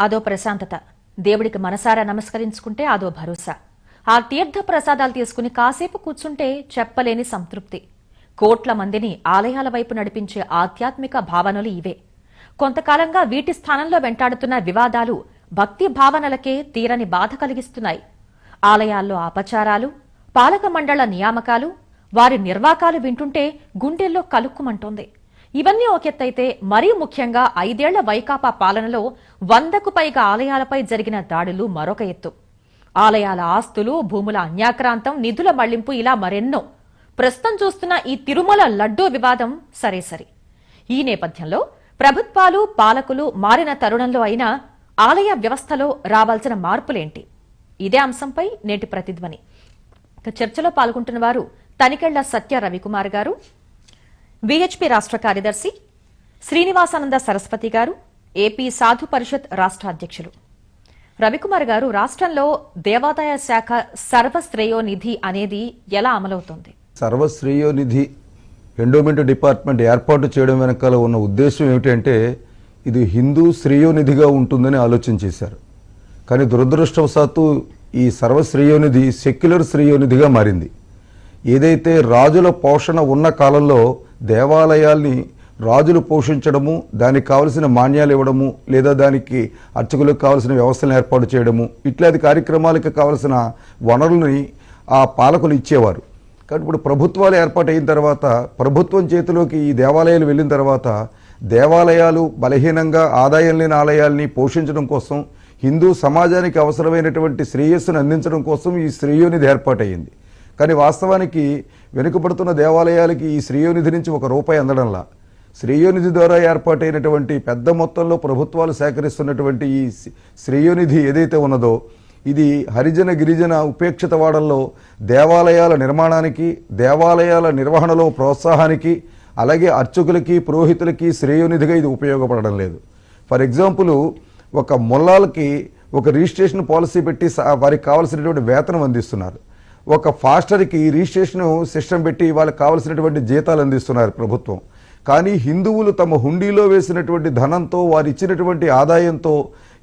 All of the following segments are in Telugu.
అదో ప్రశాంతత. దేవుడికి మనసారా నమస్కరించుకుంటే అదో భరోసా. ఆ తీర్థ ప్రసాదాలు తీసుకుని కాసేపు కూర్చుంటే చెప్పలేని సంతృప్తి. కోట్ల మందిని ఆలయాల వైపు నడిపించే ఆధ్యాత్మిక భావనలు ఇవే. కొంతకాలంగా వీటి స్థానంలో వెంటాడుతున్న వివాదాలు భక్తి భావనలకే తీరని బాధ కలిగిస్తున్నాయి. ఆలయాల్లో అపచారాలు పాలక మండళ్ళ నియామకాలు వారి నిర్వాకాలు వింటుంటే గుండెల్లో కలుక్కుమంటోంది. ఇవన్నీ ఒక ఎత్తైతే మరీ ముఖ్యంగా ఐదేళ్ళ వైకాపా పాలనలో వందకు పైగా ఆలయాలపై జరిగిన దాడులు మరొక ఎత్తు. ఆలయాల ఆస్తులు భూముల అన్యాక్రాంతం నిధుల మళ్ళింపు ఇలా మరెన్నో. ప్రస్తుతం చూస్తున్న ఈ తిరుమల లడ్డూ వివాదం సరే సరి. ఈ నేపథ్యంలో ప్రభుత్వాలు పాలకులు మారిన తరుణంలో అయినా ఆలయ వ్యవస్థలో రావాల్సిన మార్పులేంటి? ఇదే అంశంపై నేటి ప్రతిధ్వని. చర్చలో పాల్గొంటున్న వారు తనికెళ్ళ సత్య రవికుమార్ గారు. విహెచ్పి రాష్ట్ర కార్యదర్శి శ్రీనివాసానంద సరస్వతి గారు ఏపీ సాధు పరిషత్ రాష్ట్ర అధ్యక్షులు. రవికుమార్ గారు రాష్ట్రంలో దేవాదాయ శాఖ సర్వశ్రేయోనిధి అనేది ఎలా అమలవుతోంది? సర్వశ్రేయోనిధి ఎండోమెంట్ డిపార్ట్మెంట్ ఏర్పాటు చేయడం వెనకాల ఉన్న ఉద్దేశం ఏమిటంటే ఇది హిందూ శ్రేయోనిధిగా ఉంటుందని ఆలోచన చేశారు. కానీ దురదృష్టవశాత్తు ఈ సర్వశ్రేయోనిధి సెక్యులర్ శ్రేయోనిధిగా మారింది. ఏదైతే రాజుల పోషణ ఉన్న కాలంలో దేవాలయాల్ని రాజులు పోషించడము దానికి కావలసిన మాన్యాలు ఇవ్వడము లేదా దానికి అర్చకులకు కావలసిన వ్యవస్థలను ఏర్పాటు చేయడము ఇట్లాంటి కార్యక్రమాలకు కావలసిన వనరుల్ని ఆ పాలకులు ఇచ్చేవారు. కానీ ఇప్పుడు ప్రభుత్వాలు ఏర్పాటు అయిన తర్వాత ప్రభుత్వం చేతిలోకి ఈ దేవాలయాలు వెళ్ళిన తర్వాత దేవాలయాలు బలహీనంగా ఆదాయం లేని ఆలయాల్ని పోషించడం కోసం హిందూ సమాజానికి అవసరమైనటువంటి శ్రేయస్సును అందించడం కోసం ఈ శ్రేయోనిధి ఏర్పాటయ్యింది. కానీ వాస్తవానికి వెనుకబడుతున్న దేవాలయాలకి ఈ శ్రేయోనిధి నుంచి ఒక రూపాయి అందడంలా. శ్రేయోనిధి ద్వారా ఏర్పాటైనటువంటి పెద్ద మొత్తంలో ప్రభుత్వాలు సేకరిస్తున్నటువంటి ఈ శ్రేయోనిధి ఏదైతే ఉన్నదో ఇది హరిజన గిరిజన ఉపేక్షిత వాడల్లో దేవాలయాల నిర్మాణానికి దేవాలయాల నిర్వహణలో ప్రోత్సాహానికి అలాగే అర్చకులకి పురోహితులకి శ్రేయోనిధిగా ఇది ఉపయోగపడడం లేదు. ఫర్ ఎగ్జాంపుల్ ఒక మొల్లాలకి ఒక రిజిస్ట్రేషన్ పాలసీ పెట్టి వారికి కావాల్సినటువంటి వేతనం అందిస్తున్నారు. ఒక ఫాస్టర్కి రిజిస్ట్రేషన్ సిస్టమ్ పెట్టి వాళ్ళకి కావాల్సినటువంటి జీతాలు అందిస్తున్నారు ప్రభుత్వం. కానీ హిందువులు తమ హుండీలో వేసినటువంటి ధనంతో వారు ఇచ్చినటువంటి ఆదాయంతో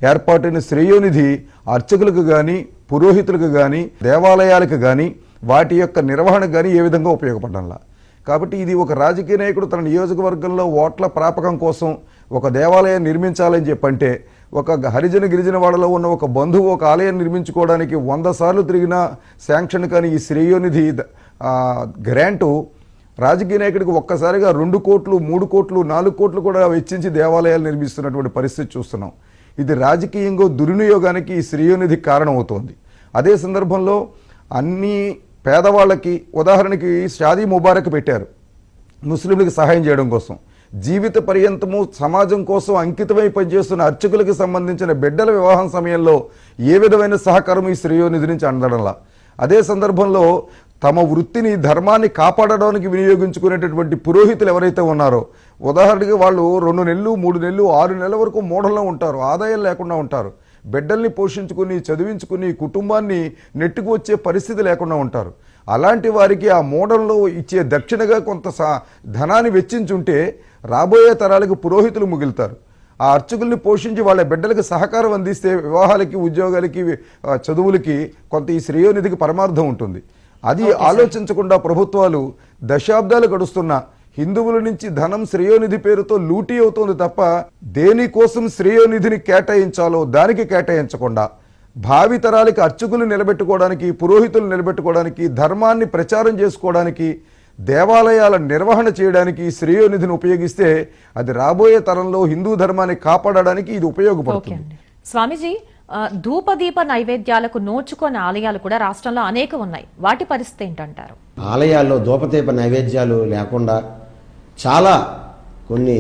ఏర్పాటైన శ్రేయోనిధి అర్చకులకు కానీ పురోహితులకు కానీ దేవాలయాలకు కానీ వాటి యొక్క నిర్వహణ కానీ ఏ విధంగా ఉపయోగపడంలా కాబట్టి ఇది ఒక రాజకీయ నాయకుడు తన నియోజకవర్గంలో ఓట్ల ప్రాపకం కోసం ఒక దేవాలయం నిర్మించాలని చెప్పంటే ఒక హరిజన గిరిజన వాడలో ఉన్న ఒక బంధువు ఒక ఆలయం నిర్మించుకోవడానికి వంద సార్లు తిరిగిన శాంక్షన్ కానీ ఈ శ్రేయోనిధి గ్రాంటు రాజకీయ నాయకుడికి ఒక్కసారిగా రెండు కోట్లు మూడు కోట్లు నాలుగు కోట్లు కూడా వెచ్చించి దేవాలయాలు నిర్మిస్తున్నటువంటి పరిస్థితి చూస్తున్నాం. ఇది రాజకీయంగా దుర్వినియోగానికి ఈ శ్రేయోనిధి కారణమవుతోంది. అదే సందర్భంలో అన్ని పేదవాళ్ళకి ఉదాహరణకి షాదీ ముబారక్ పెట్టారు. ముస్లింలకు సహాయం చేయడం కోసం. జీవిత పర్యంతము సమాజం కోసం అంకితమై పనిచేస్తున్న అర్చకులకు సంబంధించిన బిడ్డల వివాహం సమయంలో ఏ విధమైన సహకారం ఈ శ్రేయోనిధి నుంచి అందడంలా? అదే సందర్భంలో తమ వృత్తిని ధర్మాన్ని కాపాడడానికి వినియోగించుకునేటటువంటి పురోహితులు ఎవరైతే ఉన్నారో ఉదాహరణకి వాళ్ళు రెండు నెలలు మూడు నెలలు ఆరు నెలల వరకు మూఢంలో ఉంటారు ఆదాయం లేకుండా ఉంటారు. బిడ్డల్ని పోషించుకుని చదివించుకుని కుటుంబాన్ని నెట్టుకు వచ్చే పరిస్థితి లేకుండా ఉంటారు. అలాంటి వారికి ఆ మోడల్లో ఇచ్చే దక్షిణగా కొంత ధనాన్ని వెచ్చించుంటే రాబోయే తరాలకు పురోహితులు మిగులుతారు. ఆ అర్చకుల్ని పోషించి వాళ్ళ బిడ్డలకు సహకారం అందిస్తే వివాహాలకి ఉద్యోగాలకి చదువులకి కొంత ఈ శ్రేయోనిధికి పరమార్థం ఉంటుంది. అది ఆలోచించకుండా ప్రభుత్వాలు దశాబ్దాలు గడుస్తున్న హిందువుల నుంచి ధనం శ్రేయోనిధి పేరుతో లూటీ అవుతోంది తప్ప దేనికోసం శ్రేయోనిధిని కేటాయించాలో దానికి కేటాయించకుండా భావి తరాలకి అర్చకులు నిలబెట్టుకోవడానికి పురోహితులు నిలబెట్టుకోవడానికి ధర్మాన్ని ప్రచారం చేసుకోవడానికి దేవాలయాల నిర్వహణ చేయడానికి శ్రేయోనిధిని ఉపయోగిస్తే అది రాబోయే తరంలో హిందూ ధర్మాన్ని కాపాడడానికి ఇది ఉపయోగపడుతుంది. అండి. స్వామీజీ ఆ, ధూపదీప నైవేద్యాలకు నోచుకోని ఆలయాలు కూడా రాష్ట్రంలో అనేక ఉన్నాయి. వాటి పరిస్థితి ఏంటంటారు? ఆలయాల్లో దూపదీప నైవేద్యాలు లేకుండా చాలా కొన్ని